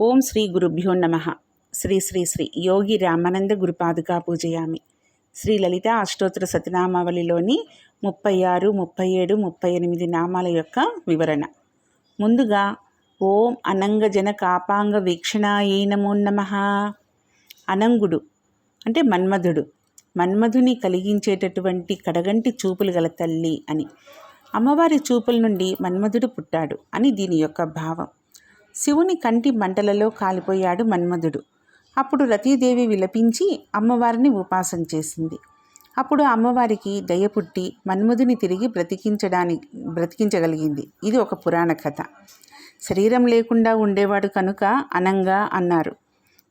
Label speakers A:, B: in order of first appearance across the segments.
A: ఓం శ్రీ గురుభ్యో నమ. శ్రీ శ్రీ శ్రీ యోగి రామానంద గురుపాదుగా పూజయామి. శ్రీ లలిత అష్టోత్తర సతనామావళిలోని ముప్పై ఆరు ముప్పై ఏడు ముప్పై ఎనిమిది నామాల యొక్క వివరణ. ముందుగా ఓం అనంగజన కాపాంగ వీక్షణాయే నమో నమ. అనంగుడు అంటే మన్మధుడు మన్మధుని కలిగించేటటువంటి కడగంటి చూపులు గల తల్లి అని. అమ్మవారి చూపుల నుండి మన్మధుడు పుట్టాడు అని దీని యొక్క భావం. శివుని కంటి మంటలలో కాలిపోయాడు మన్మధుడు. అప్పుడు రతీదేవి విలపించి అమ్మవారిని ఉపాసం చేసింది. అప్పుడు అమ్మవారికి దయ పుట్టి మన్మధుని తిరిగి బ్రతికించడానికి బ్రతికించగలిగింది. ఇది ఒక పురాణ కథ. శరీరం లేకుండా ఉండేవాడు కనుక అనంగా అన్నారు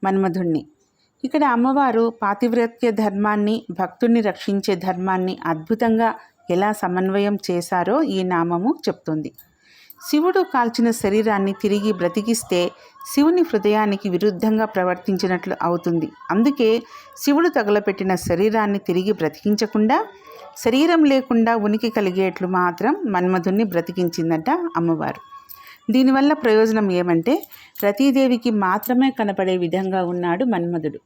A: మన్మధుణ్ణి. ఇక్కడ అమ్మవారు పాతివ్రత్య ధర్మాన్ని భక్తుణ్ణి రక్షించే ధర్మాన్ని అద్భుతంగా ఎలా సమన్వయం చేశారో ఈ నామము చెప్తుంది. శివుడు కాల్చిన శరీరాన్ని తిరిగి బ్రతికిస్తే శివుని హృదయానికి విరుద్ధంగా ప్రవర్తించినట్లు అవుతుంది. అందుకే శివుడు తగలపెట్టిన శరీరాన్ని తిరిగి బ్రతికించకుండా శరీరం లేకుండా ఉనికి కలిగేట్లు మాత్రం మన్మధుణ్ణి బ్రతికించిందట అమ్మవారు. దీనివల్ల ప్రయోజనం ఏమంటే రతీదేవికి మాత్రమే కనపడే విధంగా ఉన్నాడు మన్మధుడు.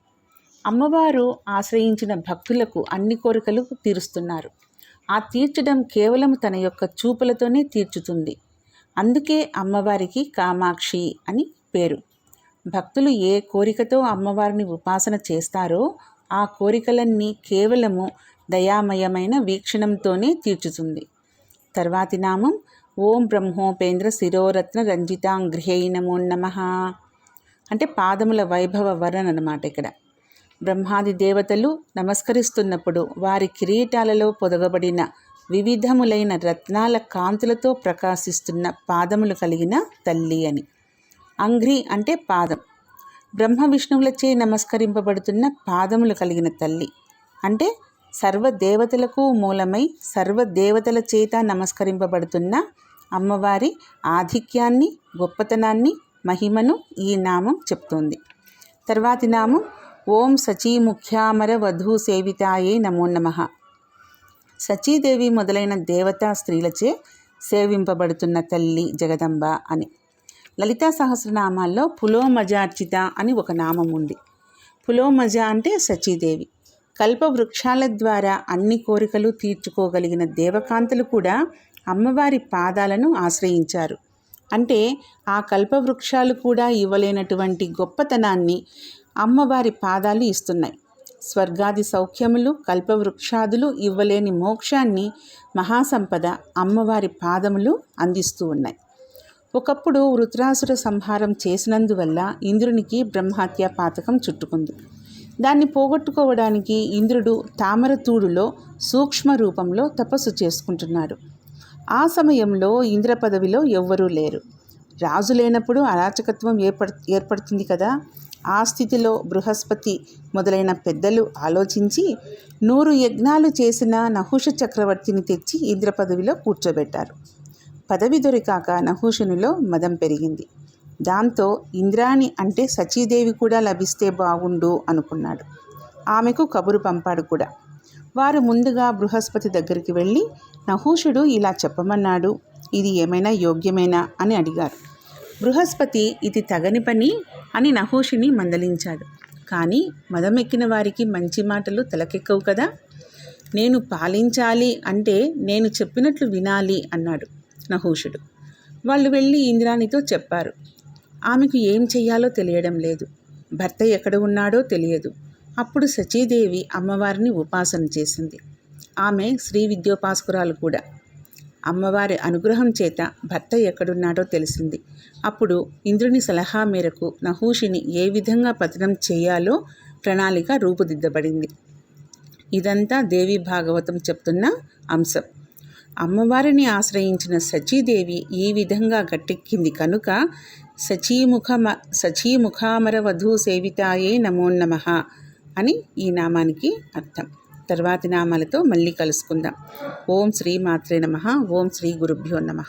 A: అమ్మవారు ఆశ్రయించిన భక్తులకు అన్ని కోరికలు తీరుస్తున్నారు. ఆ తీర్చడం కేవలం తన యొక్క చూపులతోనే తీర్చుతుంది. అందుకే అమ్మవారికి కామాక్షి అని పేరు. భక్తులు ఏ కోరికతో అమ్మవారిని ఉపాసన చేస్తారో ఆ కోరికలన్నీ కేవలము దయామయమైన వీక్షణంతోనే తీర్చుతుంది. తర్వాతి నామం ఓం బ్రహ్మోపేంద్ర శిరోరత్న రంజితాంగ్రహ్యై నమో నమ. అంటే పాదముల వైభవ వర్ణన అనమాట ఇక్కడ. బ్రహ్మాది దేవతలు నమస్కరిస్తున్నప్పుడు వారి కిరీటాలలో పొదగబడిన వివిధములైన రత్నాల కాంతులతో ప్రకాశిస్తున్న పాదములు కలిగిన తల్లి అని. అంగ్రి అంటే పాదం. బ్రహ్మ విష్ణువులచే నమస్కరింపబడుతున్న పాదములు కలిగిన తల్లి. అంటే సర్వదేవతలకు మూలమై సర్వదేవతల చేత నమస్కరింపబడుతున్న అమ్మవారి ఆధిక్యాన్ని గొప్పతనాన్ని మహిమను ఈ నామం చెప్తోంది. తర్వాతి నామం ఓం సచీముఖ్యామర వధూ సేవితాయే నమో నమ. సచీదేవి మొదలైన దేవతా స్త్రీలచే సేవింపబడుతున్న తల్లి జగదంబ అని. లలితా సహస్రనామాల్లో పులోమజార్చిత అని ఒక నామం ఉంది. పులోమజ అంటే సచీదేవి కల్పవృక్షాల ద్వారా అన్ని కోరికలు తీర్చుకోగలిగిన దేవకాంతలు కూడా అమ్మవారి పాదాలను ఆశ్రయించారు. అంటే ఆ కల్పవృక్షాలు కూడా ఇవ్వలేనటువంటి గొప్పతనాన్ని అమ్మవారి పాదాలు ఇస్తున్నాయి. స్వర్గాది సౌఖ్యములు కల్పవృక్షాదులు ఇవ్వలేని మోక్షాన్ని మహాసంపద అమ్మవారి పాదములు అందిస్తూ ఉన్నాయి. ఒకప్పుడు వృత్రాసుర సంహారం చేసినందువల్ల ఇంద్రునికి బ్రహ్మహత్య పాతకం చుట్టుకుంది. దాన్ని పోగొట్టుకోవడానికి ఇంద్రుడు తామరతూడులో సూక్ష్మ రూపంలో తపస్సు చేసుకుంటున్నాడు. ఆ సమయంలో ఇంద్ర పదవిలో ఎవ్వరూ లేరు. రాజు లేనప్పుడు అరాచకత్వం ఏర్పడు ఏర్పడుతుంది కదా. ఆ స్థితిలో బృహస్పతి మొదలైన పెద్దలు ఆలోచించి నూరు యజ్ఞాలు చేసిన నహుష చక్రవర్తిని తెచ్చి ఇంద్ర పదవిలో కూర్చోబెట్టారు. పదవి దొరికాక నహుషునిలో మదం పెరిగింది. దాంతో ఇంద్రాణి అంటే సచీదేవి కూడా లభిస్తే బాగుండు అనుకున్నాడు. ఆమెకు కబురు పంపాడు కూడా. వారు ముందుగా బృహస్పతి దగ్గరికి వెళ్ళి నహూషుడు ఇలా చెప్పమన్నాడు ఇది ఏమైనా యోగ్యమేనా అని అడిగారు. బృహస్పతి ఇది తగని పని అని నహూషిని మందలించాడు. కానీ మదమెక్కిన వారికి మంచి మాటలు తలకెక్కవు కదా? నేను పాలించాలి అంటే నేను చెప్పినట్లు వినాలి అన్నాడు నహూషుడు. వాళ్ళు వెళ్ళి ఇంద్రాణితో చెప్పారు. ఆమెకు ఏం చెయ్యాలో తెలియడం లేదు. భర్త ఎక్కడ ఉన్నాడో తెలియదు. అప్పుడు సచీదేవి అమ్మవారిని ఉపాసన చేసింది. ఆమె శ్రీ విద్యోపాసకురాలు కూడా. అమ్మవారి అనుగ్రహం చేత భర్త ఎక్కడున్నాడో తెలిసింది. అప్పుడు ఇంద్రుని సలహా మేరకు నహూషిని ఏ విధంగా పతనం చేయాలో ప్రణాళిక రూపుదిద్దబడింది. ఇదంతా దేవి భాగవతం చెప్తున్న అంశం. అమ్మవారిని ఆశ్రయించిన సచీదేవి ఈ విధంగా గట్టెక్కింది కనుక సచీముఖ సచీముఖామర వధూ సేవితాయే నమో నమ అని ఈ నామానికి అర్థం. తర్వాతి నామాలతో మళ్ళీ కలుసుకుందాం. ఓం శ్రీ మాత్రే నమ. ఓం శ్రీ గురుభ్యో నమ.